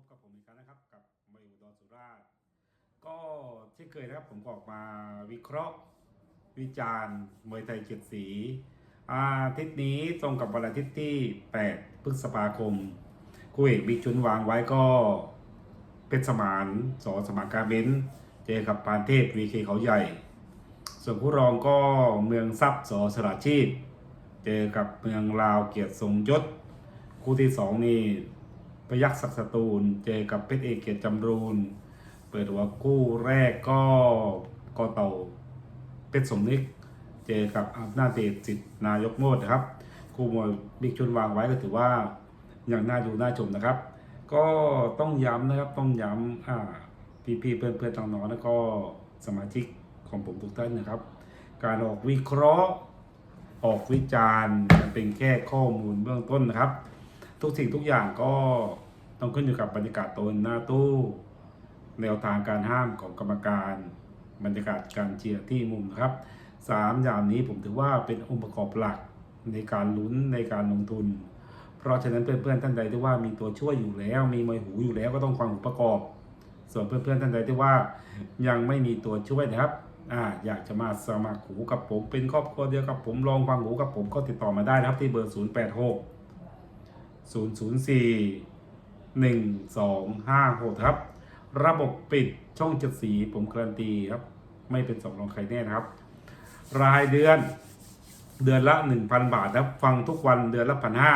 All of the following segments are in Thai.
บกับผมอีกครั้งนะครับ กับมวยอุดรสุราษฎร์ก็เช่นเคยนะครับผมออกมาวิเคราะห์ วิจารณ์มวยไทยเจ็ดสีอาทิตย์นี้ตรงกับวันอาทิตย์ที่ 8 พฤษภาคมคู่เอกบิ๊กชุนวางไว้ก็เพชรสมานสอสมานการเบนเจอกับปานเทพวีเคเขาใหญ่ ส่วนคู่รองก็เมืองทรัพย์สอสระชีพ เจอกับเมืองลาวเกียรติทรงยศ คู่ที่สองนี่ พยักศักสตูลเจอกับเพชรเอกเกียรติจำรูน เปิดหัวคู่แรกก็กอเต่าเพชรสมนึกเจอกับอำนาจเดชสิทธิ์นายกโมดนะครับ คู่มวยบิ๊กชุนวางไว้ก็ถือว่าอย่างน่าดูน่าชมนะครับ ก็ต้องย้ำนะครับต้องย้ำอ่าพี่ๆเพื่อนๆน้องแล้วก็สมาชิกของผมทุกท่านนะครับ การออกวิเคราะห์ออกวิจารณ์เป็นแค่ข้อมูลเบื้องต้นนะครับ ทุกสิ่งทุกอย่างก็ต้องขึ้นอยู่กับบรรยากาศตนหน้าตู้ แนวทางการห้ามของกรรมการบรรยากาศการเชียร์ที่มุมนะครับสามอย่างนี้ผมถือว่าเป็นองค์ประกอบหลักในการลุ้นในการลงทุน เพราะฉะนั้นเพื่อนๆท่านใดที่ว่ามีตัวช่วยอยู่แล้ว มีมวยหูอยู่แล้วก็ต้องฟังหูประกอบ ส่วนเพื่อนๆท่านใดที่ว่ายังไม่มีตัวช่วยนะครับอ่าอยากจะมาสมัครหูกับผมเป็นครอบครัวเดียวกับผมลองฟังหูกับผมก็ติดต่อมาได้นะครับที่เบอร์ 0 0 0 4 1 2 5 6 ครับ ระบบปิดช่องเจ็ดสีผมการันตีครับ ไม่เป็นสองรองใครแน่นะครับ รายเดือนเดือนละ 1,000 บาทนะครับ ฟังทุกวันเดือนละพันห้า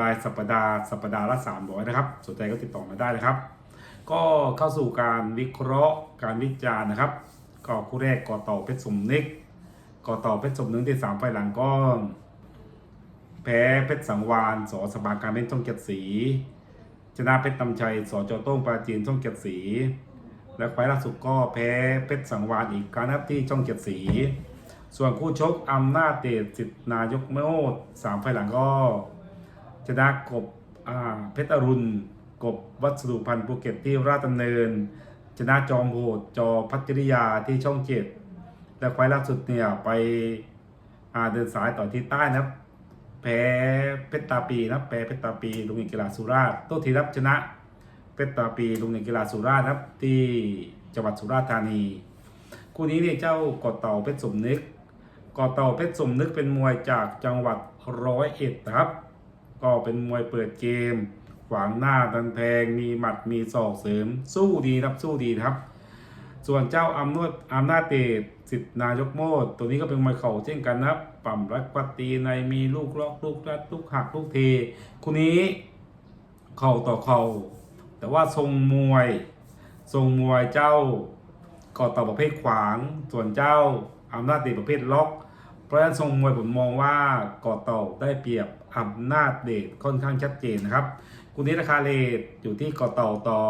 รายสัปดาห์สัปดาห์ละ 300 นะครับ สนใจก็ติดต่อมาได้นะครับ ก็เข้าสู่การวิเคราะห์การวิจารณ์นะครับ ก็คู่แรกก่อต่อเพชรสมนึกก่อต่อเพชรสมนึกที่สามไฟหลังก็ แพ้เพชรสังวานสอสบาการเป็นช่องเจ็ดสีชนะเพชรตำชัยสอจโต้งปราจีนช่องเจ็ดสี และไฟล์ล่าสุดก็แพ้เพชรสังวานอีกครั้งนะครับที่ช่องเจ็ดสี ส่วนคู่ชกอำนาจเดชสิทธนายกโมดสามไฟล์หลังก็ชนะกบอ่าเพชรอรุณกบวัสดุพันธ์ภูเก็ตที่ราชดำเนิน ชนะจอมโหดจอพัชริยาที่ช่องเจ็ดและไฟล์ล่าสุดเนี่ยไปอ่าเดินสายต่อที่ใต้นะครับ แพ้เพชรตาปีนะแพ้เพชรตาปีโรงเรียนกีฬาสุราษฎร์โต้ทีรับชนะเพชรตาปีโรงเรียนกีฬาสุราษฎร์นะครับที่จังหวัดสุราษฎร์ธานี คู่นี้เนี่ยเจ้ากอเต่าเพชรสมนึกกอเต่าเพชรสมนึกเป็นมวยจากจังหวัดร้อยเอ็ดนะครับ ก็เป็นมวยเปิดเกมขวางหน้าดันแทงมีหมัดมีศอกเสริมสู้ดีครับสู้ดีครับ ส่วนเจ้าอำนวดอำนาจเดชสิทธนายกโมดตัวนี้ก็เป็นมวยเข่าเช่นกันนะปั่มรักปัตตีในมีลูกล็อกลูกรัดลูกหักลูกเทคู่นี้เข่าต่อเข่าแต่ว่าทรงมวยทรงมวยเจ้าก่อต่อประเภทขวาง ส่วนเจ้าอำนาจเดชประเภทล็อก เพราะฉะนั้นทรงมวยผมมองว่าก่อต่าได้เปรียบอำนาจเดชค่อนข้างชัดเจนนะครับคู่นี้ราคาเลทอยู่ที่ก่อต่าต่อ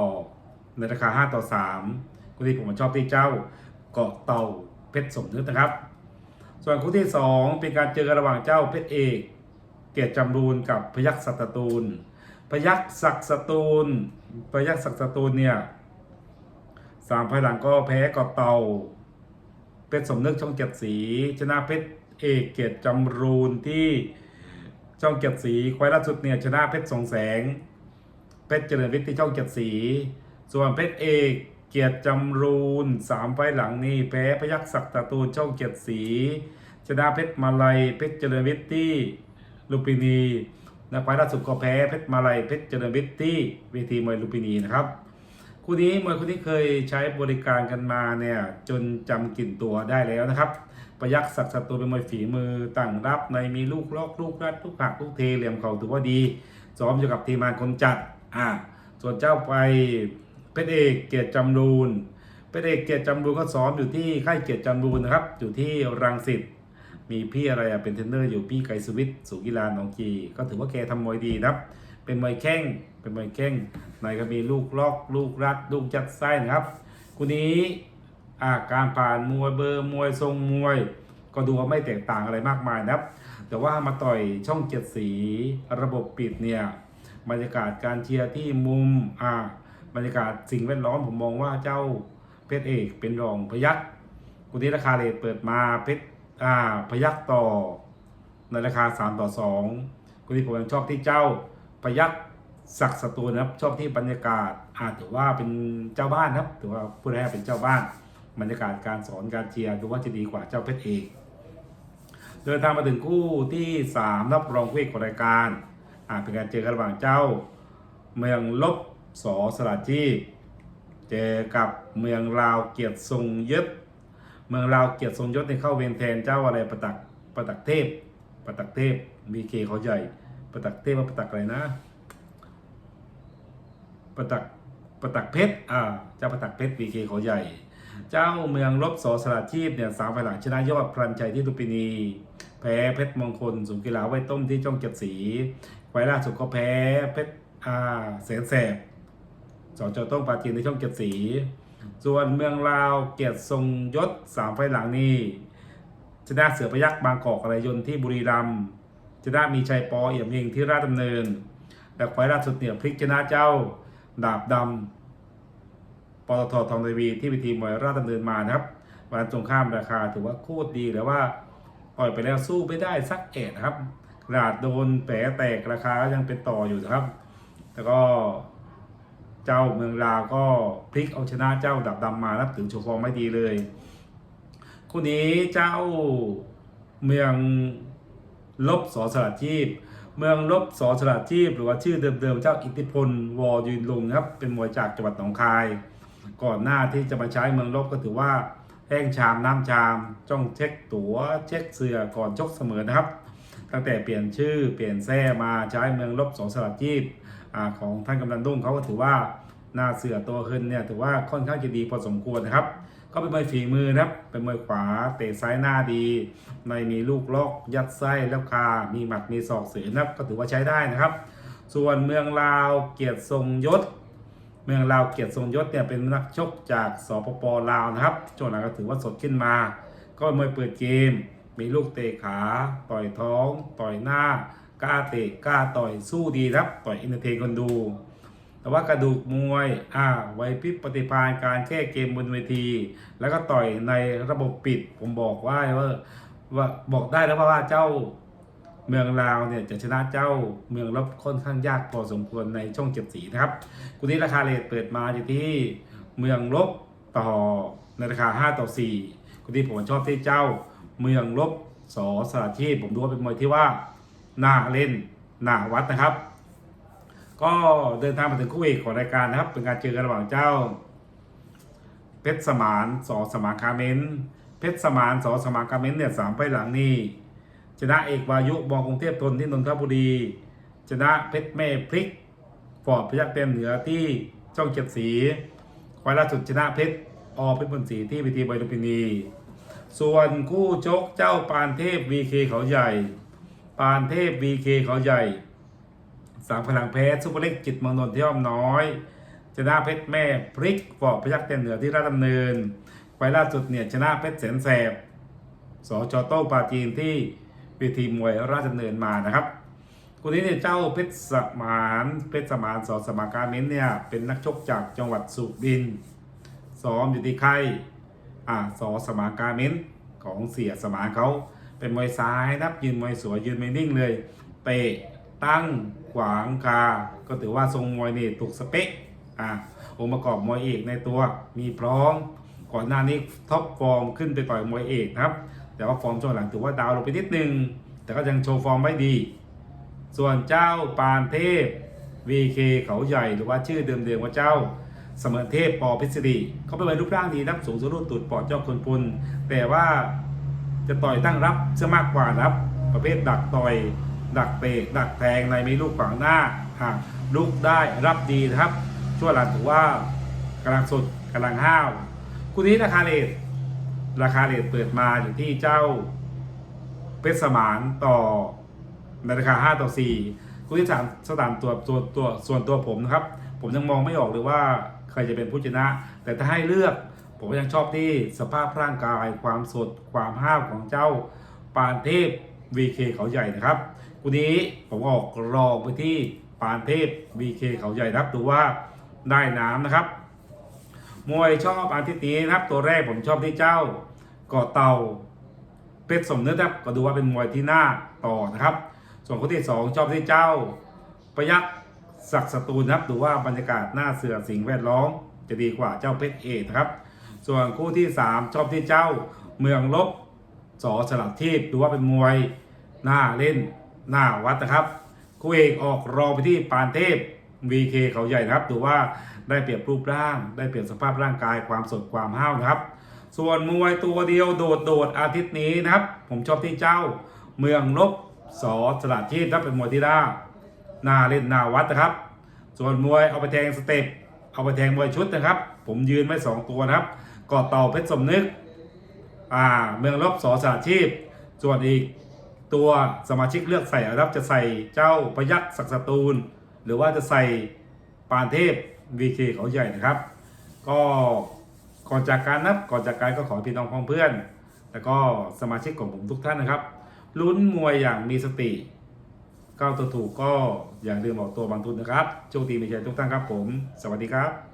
ในราคา 5 ต่อ 3 คู่นี้ผมชอบที่เจ้าเกาะเต่าเพชรสมนึกนะครับ ส่วนคู่ที่ 2 เป็นการเจอกันระหว่างเจ้าเพชรเอกเกียรติจำรูนกับพยัคฆ์ศักดิ์สตูล พยัคฆ์ศักสตูล พยัคฆ์ศักสตูลเนี่ยสามภายหลังก็แพ้เกาะเต่าเพชรสมนึกช่องเจ็ดสี ชนะเพชรเอกเกียรติจำรูนที่ช่องเจ็ดสีควายล่าสุดเนี่ยชนะเพชรสองแสง เพชรเจริญวิทย์ที่ช่องเจ็ดสี ส่วนเพชรเอก เกียรติจำรูนสามไฟหลังนี่แพ้พยัคฆ์ศักตะตูนช่องเจ็ดสีชนะเพชรมาลัยเพชรเจริญวิทย์ที่ลุมพินีและไฟล่าสุดก็แพ้เพชรมาลัยเพชรเจริญวิทย์ที่เวทีมวยลุมพินีนะครับคู่นี้มวยคู่นี้เคยใช้บริการกันมาเนี่ยจนจำกลิ่นตัวได้แล้วนะครับ ประยักษ์ศักดิ์สตูเป็นมวยฝีมือตั้งรับในมีลูกลอกลูกรัดลูกหักลูกเทเหลี่ยมเขาถือว่าดีซ้อมอยู่กับทีมงานคนจัดอ่าส่วนเจ้าไป เพชรเอกเกียรติจำรูนเพชรเอกเกียรติจำรูนก็ซ้อมอยู่ที่ค่ายเกียรติจำรูนนะครับ อยู่ที่รังสิตมีพี่อะไรอะเป็นเทรนเนอร์อยู่พี่ไกรสวิทย์สุกีฬาหนองกีก็ถือว่าแกทำมวยดีนะครับ เป็นมวยแข้งเป็นมวยแข้งในก็มีลูกลอกลูกรัดลูกจัดไส้นะครับคู่นี้อาการผ่านมวยเบอร์มวยทรงมวย ก็ดูว่าไม่แตกต่างอะไรมากมายนะครับ แต่ว่ามาต่อยช่องเจ็ดสีระบบปิดเนี่ยบรรยากาศการเชียร์ที่มุมอ่า บรรยากาศสิ่งแวดล้อมผมมองว่าเจ้าเพชรเอกเป็นรองพยักคู่นี้ราคาเลทเปิดมาเพชรอ่าพยักต่อ ในราคา 3 ต่อ2คนที่ผมยังชอบที่เจ้าพยักศักดิ์สตูนะครับชอบที่บรรยากาศอาจถือว่าเป็นเจ้าบ้านครับถือว่าผู้แรกเป็นเจ้าบ้าน บรรยากาศการสอนการเชียร์ดูว่าจะดีกว่าเจ้าเพชรเอกเดินทางมาถึงคู่ที่3รับรองคู่เอกของรายการอ่าเป็นการเจอกันระหว่างเจ้า เมืองลบ สอสระจีเจอกับเมืองลาวเกียรติทรงยศเมืองลาวเกียรติทรงยศในเข้าเวรแทนเจ้าอะไรประตักประตักเทพประตักเทพมีเคเขาใหญ่ประตักเทพว่าประตักอะไรนะประตักประตักเพชรอ่าเจ้าประตักเพชรวีเคเขาใหญ่ เจ้าเมืองลบสอสระชีพเนี่ยสามไฟหลังชนะยอดพลันใจที่ตุปินี แพ้เพชรมงคลสูงกีฬาไว้ต้มที่จ้องเจ็ดสีไฟล่าสุดก็แพ้เพชรอ่าแสนแสบ สอจอต้องปาจีนในช่องเจ็ดสี ส่วนเมืองลาวเกียรติทรงยศสามไฟหลังนี่ชนะเสือพยักบางกอกอะไรยนต์ที่บุรีรัมย์ชนะมีชัยปอเอี่ยมเฮงที่ราชดำเนินและไฟล่าสุดเนี่ยพลิกชนะเจ้าดาบดำปตททองทีวีที่วิธีมวยราชดำเนินมานะครับวันตรงข้ามราคาถือว่าโคตรดีแต่ว่าต่อยไปแล้วสู้ไม่ได้สักเอ็ดครับกระดาษโดนแผลแตกราคาก็ยังเป็นต่ออยู่ครับ แล้วก็ เจ้าเมืองลาวก็พลิกเอาชนะเจ้าดับดำมารับถึงโชว์ฟอร์มไม่ดีเลยคู่นี้เจ้าเมืองลบสอสลัดชีพ เมืองลบสอสลัดชีพ หรือว่าชื่อเดิมๆเจ้าอิทธิพลวอยืนลงครับเป็นมวยจากจังหวัดหนองคาย ก่อนหน้าที่จะมาใช้เมืองลบก็ถือว่าแห้งชามน้ำชาม จ้องเช็คตัว๋วเช็คเสือก่อนชกเสมอนะครับ ตั้งแต่เปลี่ยนชื่อเปลี่ยนแท้มาใช้เมืองลบสอสลัดชีพ ของท่านกำนันดุ้งเขาก็ถือว่าหน้าเสือตัวขึ้นเนี่ยถือว่าค่อนข้างจะดีพอสมควรนะครับ ก็เป็นมวยฝีมือนะครับ เป็นมวยขวาเตะซ้ายหน้าดีในมีลูกล็อกยัดไส้แล้วคา มีหมัดมีศอกเสือนะครับก็ถือว่าใช้ได้นะครับ ส่วนเมืองลาวเกียรติทรงยศ เมืองลาวเกียรติทรงยศเนี่ยเป็นนักชกจากสปปลาวนะครับช่วงหลังก็ถือว่าสดขึ้นมา ก็เป็นมวยเปิดเกม มีลูกเตะขา ต่อยท้อง ต่อยหน้า กล้าเตะกล้าต่อยสู้ดีครับ ต่อยอินเตอร์เทนคนดู แต่ว่ากระดูกมวยอ่าไวพริบปฏิภาณการแก้เกมบนเวที แล้วก็ต่อยในระบบปิด ผมบอกว่าว่าว่าบอกได้แล้วว่าเจ้าเมืองลาวเนี่ยจะชนะเจ้าเมืองลบค่อนข้างยากพอสมควรในช่องเจ็ดสีนะครับคุณนี้ราคาเลทเปิดมาอยู่ที่เมืองลบต่อในราคา 5 ต่อ4คุณที่ผมชอบที่เจ้าเมืองลบสอสรชีพผมดูว่าเป็นมวยที่ว่า น่าเล่นน่าวัดนะครับ ก็เดินทางมาถึงคู่เอกของรายการนะครับ เป็นการเจอกันระหว่างเจ้า เพชรสมานสอสมาคาเมนเพชรสมานสอสมาคาเมนเนี่ยสามไปหลังนี่ชนะเอกวายุบองกรุงเทพทนที่นนทบุรีชนะเพชรแม่พริกฟอร์ดพยักเต็มเหนือที่ช่องเจ็ดสีควายล่าสุดชนะเพชรอเพชรบนสีที่วิธีไบลุมพินี ส่วนคู่ชกเจ้าปานเทพ VK เขาใหญ่ ปานเทพ VK เขาใหญ่สามพลังเพชรซุปเปอร์เล็กจิตมืองนนที่อ้อมน้อยชนะเพชรแม่พริกฟอร์ดพยักเต็มเหนือที่ราชดำเนินไฟล่าสุดเนี่ยชนะเพชรแสนแสบสจโต้ปาจีนที่เวทีมวยราชดำเนินมานะครับคนนี้เนี่ยเจ้าเพชรสมานเพชรสมานสอสมาการเม้นเนี่ยเป็นนักชกจากจังหวัดสุรินทร์ซ้อมอยู่ที่ค่ายอ่าสอสมาการเม้นของเสียสมานเขา เป็นมวยซ้ายนับยืนมวยสวยยืนไม่นิ่งเลยเตะตั้งขวางคาก็ถือว่าทรงมวยนี่ถูกสเปคอ่าองค์ประกอบมวยเอกในตัวมีพร้อมก่อนหน้านี้ท็อปฟอร์มขึ้นไปต่อยมวยเอกนะครับ แต่ว่าฟอร์มช่วงหลังถือว่าดาวลงไปนิดนึง แต่ก็ยังโชว์ฟอร์มไว้ดี ส่วนเจ้าปานเทพ VK เขาใหญ่หรือว่าชื่อเดิมๆว่าเจ้าเสมอเทพปอพิศรีเขาเป็นมวยรูปร่างดีนับสูงสรุ่นตุดปอดเจ้าคนพุนแต่ว่า จะต่อยตั้งรับเสียมากกว่าครับ ประเภทดักต่อย ดักเตะดักแทงในมีลูกขวางหน้าห่ากลุกได้รับดีนะครับ ช่วงหลังถือว่ากำลังสดกำลังห้าวคู่นี้ราคาเลทราคาเลทเปิดมาอยู่ที่เจ้าเพชรสมานต่อในราคา 5 ต่อ 4 คู่ที่สามสถานตัวตัวตัวส่วนตัวผมนะครับ ผมยังมองไม่ออกเลยว่าใครจะเป็นผู้ชนะ แต่ถ้าให้เลือก ผมยังชอบที่สภาพร่างกายความสดความห้าวของเจ้าปานเทพ VK เขาใหญ่นะครับคู่นี้ผมออกรองไปที่ปานเทพ VK เขาใหญ่นะครับดูว่าได้น้ำนะครับ มวยชอบอันที่นี้นะครับ ตัวแรกผมชอบที่เจ้ากาะเต่าเพชรสมนึกครับก็ดูว่าเป็นมวยที่น่าต่อนะครับ ส่วนคนที่สองชอบที่เจ้าประยักษ์ศักดิ์สตูนะครับดูว่าบรรยากาศหน้าเสือสิงแวดล้อมจะดีกว่าเจ้าเพชรเอกนะครับ ส่วนคู่ที่ 3 ชอบที่เจ้าเมืองลบสอสลับทีพดูว่าเป็นมวยหน้าเล่นหน้าวัดนะครับ คู่เอกออกรองไปที่ปานเทพ VK เขาใหญ่นะครับดูว่าได้เปรียบรูปร่าง ได้เปรียบสภาพร่างกายความสดความห้าวนะครับ ส่วนมวยตัวเดียวโดดโดดอาทิตย์นี้นะครับ ผมชอบที่เจ้าเมืองลบสอสลัดทีพถ้าเป็นมวยที่ได้หน้าเล่นหน้าวัดนะครับ ส่วนมวยเอาไปแทงสเต็ปเอาไปแทงมวยชุดนะครับ ผมยืนไว้สองตัวนะครับ กอดเต่าเพชรสมนึก อ่า เมืองลบสอสลัดทีพ ส่วนอีกตัวสมาชิกเลือกใส่รับจะใส่เจ้าพยักศักสตูล หรือว่าจะใส่ปานเทพ VK เขาใหญ่นะครับ ก็ก่อนจากการนับก่อนจากการก็ขอพี่น้องพ้องเพื่อน แล้วก็สมาชิกของผมทุกท่านนะครับ ลุ้นมวยอย่างมีสติก้าวตัวถูกก็อย่าลืมออกตัวบางทุนนะครับโชคดีมีใจทุกท่านครับผม สวัสดีครับ